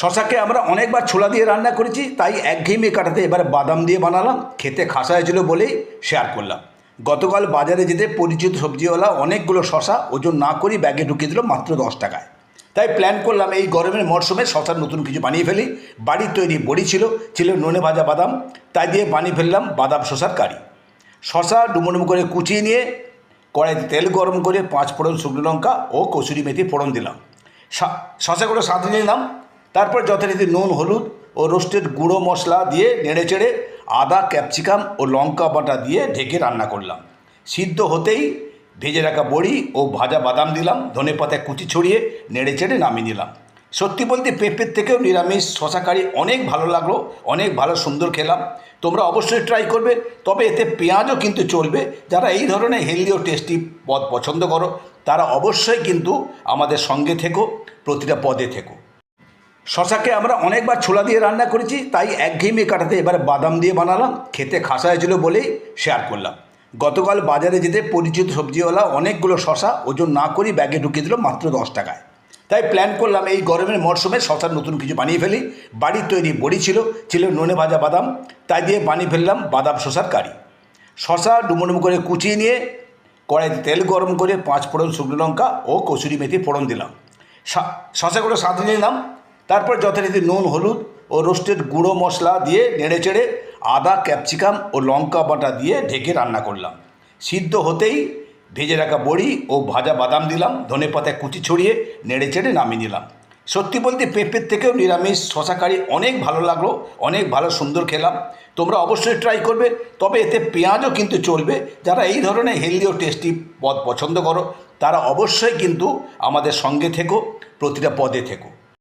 শশাকে আমরা অনেকবার ছোলা দিয়ে রান্না করেছি, তাই একঘেয়েমি কাটাতে এবারে বাদাম দিয়ে বানালাম। খেতে খাসা হয়েছিল বলেই শেয়ার করলাম। গতকাল বাজারে যেতে পরিচিত সবজিওয়ালা অনেকগুলো শশা ওজন না করেই ব্যাগে ঢুকিয়ে দিল মাত্র দশ টাকায়। তাই প্ল্যান করলাম এই গরমের মরশুমে শশার নতুন কিছু বানিয়ে ফেলি। বাড়ির তৈরি বড়ি ছিল ছিল নুনে ভাজা বাদাম, তাই দিয়ে বানিয়ে ফেললাম বাদাম শশার কারি। শশা ডুমো করে কুচিয়ে নিয়ে কড়াইতে তেল গরম করে পাঁচ ফোড়ন শুকনো লঙ্কা ও কসুরি মেথি ফোড়ন দিলাম। শশাগুলো সাঁতরে নিলাম। তারপর যথারীতি নুন, হলুদ ও রোস্টেড গুঁড়ো মশলা দিয়ে নেড়ে চেড়ে আদা, ক্যাপসিকাম ও লঙ্কা বাটা দিয়ে ঢেকে রান্না করলাম। সিদ্ধ হতেই ভেজে রাখা বড়ি ও ভাজা বাদাম দিলাম, ধনে পাতায় কুচি ছড়িয়ে নেড়ে চেড়ে নামিয়ে নিলাম। সত্যি বলতে পেঁপের থেকেও নিরামিষ শশা কারি অনেক ভালো লাগল, অনেক ভালো সুন্দর খেলাম। তোমরা অবশ্যই ট্রাই করবে, তবে এতে পেঁয়াজও কিন্তু চলবে। যারা এই ধরনের হেলদি ও টেস্টি পদ পছন্দ করো, তারা অবশ্যই কিন্তু আমাদের সঙ্গে থেকো, প্রতিটা পদে থেকো। শশাকে আমরা অনেকবার ছোলা দিয়ে রান্না করেছি, তাই একঘেয়েমি কাটাতে এবারে বাদাম দিয়ে বানালাম, খেতে খাসা হয়েছিল বলেই শেয়ার করলাম। গতকাল বাজারে যেতে পরিচিত সবজিওয়ালা অনেকগুলো শশা ওজন না করেই ব্যাগে ঢুকিয়ে দিল মাত্র দশ টাকায়। তাই প্ল্যান করলাম এই গরমের মরশুমে শশার নতুন কিছু বানিয়ে ফেলি। বাড়ির তৈরি বড়ি ছিল ছিল নুনে ভাজা বাদাম, তাই দিয়ে বানিয়ে ফেললাম বাদাম শশার কারি। শশা ডুমো ডুমো করে কুচিয়ে নিয়ে কড়াইতে তেল গরম করে পাঁচ ফোড়ন শুকনো লঙ্কা ও কসুরি মেথি ফোড়ন দিলাম। শশাগুলো সাঁতরে নিলাম। তারপর যথারীতি নুন, হলুদ ও রোস্টেড গুঁড়ো মশলা দিয়ে নেড়ে চেড়ে আদা, ক্যাপসিকাম ও লঙ্কা বাটা দিয়ে ঢেকে রান্না করলাম। সিদ্ধ হতেই ভেজে রাখা বড়ি ও ভাজা বাদাম দিলাম, ধনে পাতায় কুচি ছড়িয়ে নেড়ে চেড়ে নামিয়ে নিলাম। সত্যি বলতে পেঁপের থেকেও নিরামিষ শশা কারি অনেক ভালো লাগল, অনেক ভালো সুন্দর খেলাম। তোমরা অবশ্যই ট্রাই করবে, তবে এতে পেঁয়াজও কিন্তু চলবে। যারা এই ধরনের হেলদি ও টেস্টি পদ পছন্দ করো, তারা অবশ্যই কিন্তু আমাদের সঙ্গে থেকো, প্রতিটা পদে থেকো।